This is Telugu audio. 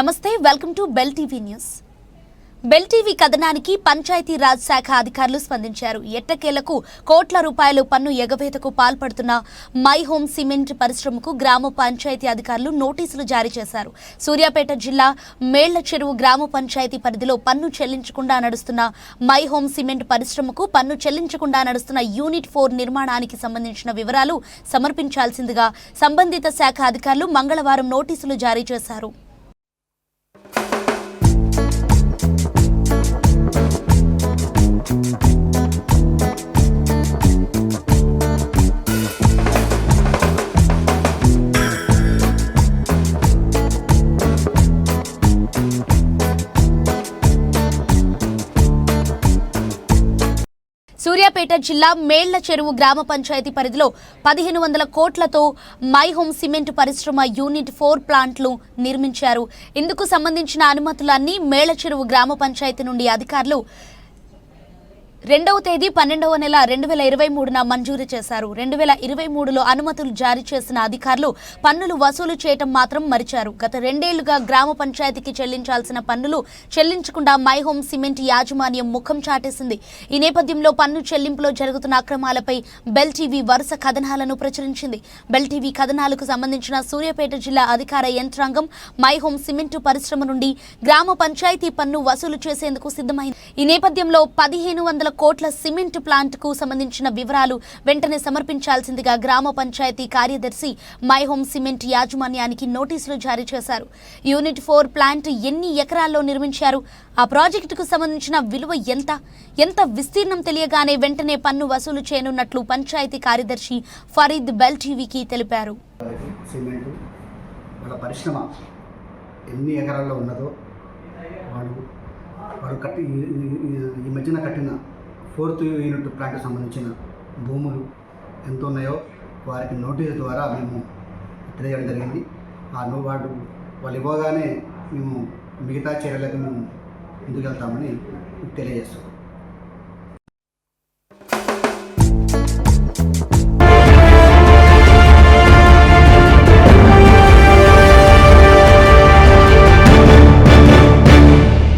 నమస్తే welcome to Bell TV news. Bell TV కథనానికి Panchayati Raj శాఖ అధికారులు స్పందించారు. ఎట్టకేలకు కోట్ల రూపాయలు పన్ను ఎగవేతకు పాల్పడుతున్న మై హోమ్ సిమెంట్ పరిశ్రమకు గ్రామ పంచాయతీ అధికారులు నోటీసులు జారీ చేశారు. సూర్యాపేట జిల్లా మేళ్ళ చెరువు గ్రామ పంచాయతీ పరిధిలో పన్ను చెల్లించకుండా నడుస్తున్న మై హోమ్ సిమెంట్ పరిశ్రమకు పన్ను చెల్లించకుండా నడుస్తున్న యూనిట్ ఫోర్ నిర్మాణానికి సంబంధించిన వివరాలు సమర్పించాల్సిందిగా సంబంధిత శాఖ అధికారులు మంగళవారం నోటీసులు జారీ చేశారు. సూర్యాపేట జిల్లా మేళ్ళ చెరువు గ్రామ పంచాయతీ పరిధిలో పదిహేను వందల కోట్లతో మై హోమ్ సిమెంట్ పరిశ్రమ యూనిట్ ఫోర్ ప్లాంట్లు నిర్మించారు. ఇందుకు సంబంధించిన అనుమతులన్నీ మేళ్ళ చెరువు గ్రామ పంచాయతీ నుండి అధికారులు రెండవ తేదీ పన్నెండవ నెల రెండు వేల ఇరవై మూడున మంజూరు చేశారు. రెండు వేల ఇరవై మూడులో అనుమతులు జారీ చేసిన అధికారులు పన్నులు వసూలు చేయటం మాత్రం మరిచారు. గత రెండేళ్ళుగా గ్రామ పంచాయతీకి చెల్లించాల్సిన పన్నులు చెల్లించకుండా మై హోమ్ సిమెంట్ యాజమాన్యం ముఖం చాటేసింది. ఈ నేపథ్యంలో పన్ను చెల్లింపులో జరుగుతున్న అక్రమాలపై బెల్ టీవీ వరుస కథనాలను ప్రచురించింది. బెల్ టీవీ కథనాలకు సంబంధించిన సూర్యాపేట జిల్లా అధికార యంత్రాంగం మై హోమ్ సిమెంట్ పరిశ్రమ నుండి గ్రామ పంచాయతీ పన్ను వసూలు చేసేందుకు సిద్ధమైంది. ఈ నేపథ్యంలో పదిహేను వందల కోట్ల సిమెంట్ ప్లాంట్కు సంబంధించిన వివరాలు వెంటనే సమర్పించాల్సిందిగా గ్రామ పంచాయతీ కార్యదర్శి మై హోమ్ సిమెంట్ యాజమాన్యానికి నోటీసులు జారీ చేశారు. యూనిట్ ఫోర్ ప్లాంట్ ఎన్ని ఎకరాల్లో నిర్మించారు? ఆ ప్రాజెక్టుకు సంబంధించిన విలువ ఎంత? ఎంత విస్తీర్ణం తెలియగానే వెంటనే పన్ను వసూలు చేయనున్నట్లు పంచాయతీ కార్యదర్శి ఫరీద్ బెల్ టీవీకి తెలిపారు. పరిశ్రమ ఎన్ని ఎకరాల్లో ఉన్నదో వాళ్ళు వాడు కట్టి ఈ మధ్యన కట్టిన ఫోర్త్ యూనిట్ ప్లాంట్కి సంబంధించిన భూములు ఎంత ఉన్నాయో వారికి నోటీసు ద్వారా మేము తెలియజేయడం జరిగింది. ఆ నో వాడు వాళ్ళు ఇవ్వగానే మేము మిగతా చర్యలకు మేము ముందుకెళ్తామని తెలియజేస్తాం